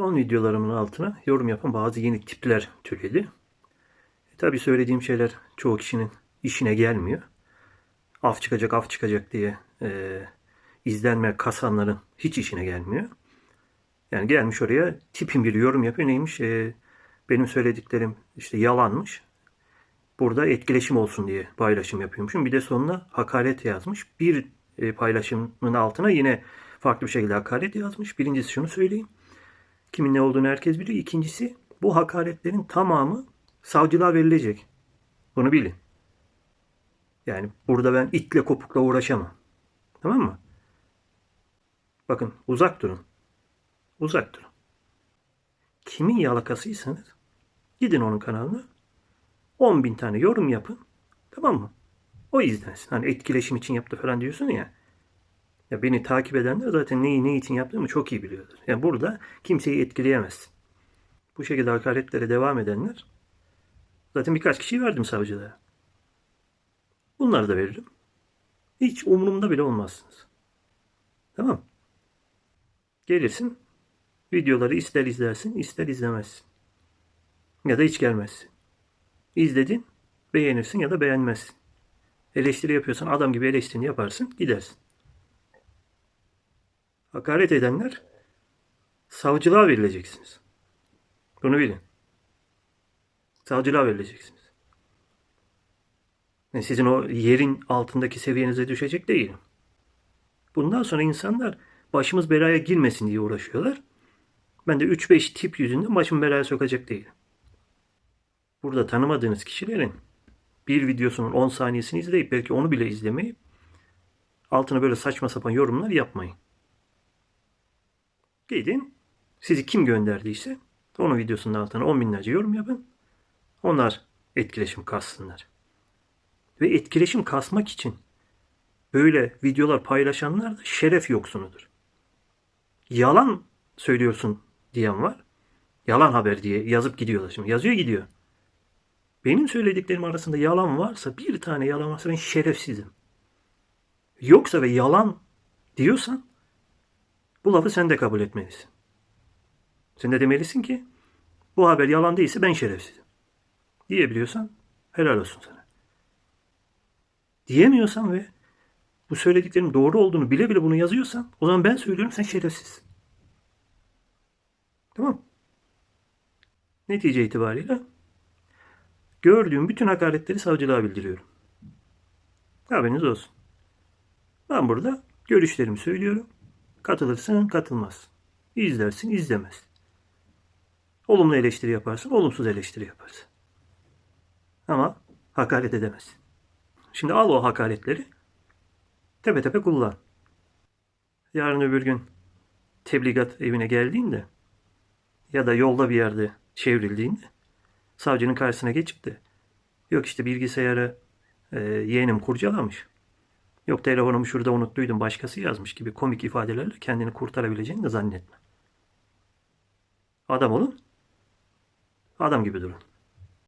Son videolarımın altına yorum yapan bazı yeni tipler türedi. E, tabii söylediğim şeyler çoğu kişinin işine gelmiyor. Af çıkacak af çıkacak diye e, izlenme kasanların hiç işine gelmiyor. Yani gelmiş oraya tipin bir yorum yapıyor. Neymiş? E, benim söylediklerim işte yalanmış. Burada etkileşim olsun diye paylaşım yapıyormuşum. Bir de sonuna hakaret yazmış. Bir e, paylaşımın altına yine farklı bir şekilde hakaret yazmış. Birincisi şunu söyleyeyim. Kimin ne olduğunu herkes biliyor. İkincisi bu hakaretlerin tamamı savcılığa verilecek. Bunu bilin. Yani burada ben itle kopukla uğraşamam. Tamam mı? Bakın uzak durun. Uzak durun. Kimin yalakasıysanız gidin onun kanalına 10 bin tane yorum yapın. Tamam mı? O izlensin. Hani etkileşim için yaptı falan diyorsun ya. Ya beni takip edenler zaten neyi ne için yaptığımı çok iyi biliyorlar. Yani burada kimseyi etkileyemezsin. Bu şekilde hakaretlere devam edenler zaten birkaç kişiyi verdim savcılığa. Bunları da veririm. Hiç umurumda bile olmazsınız. Tamam. Gelirsin. Videoları ister izlersin, ister izlemezsin. Ya da hiç gelmezsin. İzledin, beğenirsin ya da beğenmezsin. Eleştiri yapıyorsan adam gibi eleştirini yaparsın, gidersin. Hakaret edenler savcılığa verileceksiniz. Bunu bilin. Savcılığa verileceksiniz. Yani sizin o yerin altındaki seviyenize düşecek değilim. Bundan sonra insanlar başımız belaya girmesin diye uğraşıyorlar. Ben de 3-5 tip yüzünden başımı belaya sokacak değilim. Burada tanımadığınız kişilerin bir videosunun 10 saniyesini izleyip belki onu bile izlemeyip altına böyle saçma sapan yorumlar yapmayın. Gidin sizi kim gönderdiyse onun videosunun altına 10 binlerce yorum yapın. Onlar etkileşim kassınlar. Ve etkileşim kasmak için böyle videolar paylaşanlar da şeref yoksunudur. Yalan söylüyorsun diyen var. Yalan haber diye yazıp gidiyorlar şimdi. Yazıyor gidiyor. Benim söylediklerim arasında yalan varsa bir tane yalan varsa ben şerefsizim. Yoksa ve yalan diyorsan bu lafı sen de kabul etmelisin. Sen de demelisin ki bu haber yalan değilse ben şerefsizim. Diyebiliyorsan helal olsun sana. Diyemiyorsan ve bu söylediklerim doğru olduğunu bile bile bunu yazıyorsan o zaman ben söylüyorum sen şerefsizsin. Tamam. Netice itibariyle gördüğüm bütün hakaretleri savcılığa bildiriyorum. Haberiniz olsun. Ben burada görüşlerimi söylüyorum. Katılırsın, katılmaz. İzlersin, izlemez. Olumlu eleştiri yaparsın, olumsuz eleştiri yaparsın. Ama hakaret edemezsin. Şimdi al o hakaretleri tepe tepe kullan. Yarın öbür gün tebligat evine geldiğinde ya da yolda bir yerde çevrildiğinde savcının karşısına geçip de yok işte bilgisayarı e, yeğenim kurcalamış. Yok telefonumu şurada unuttuydum başkası yazmış gibi komik ifadelerle kendini kurtarabileceğini de zannetme. Adam olun. Adam gibi durun.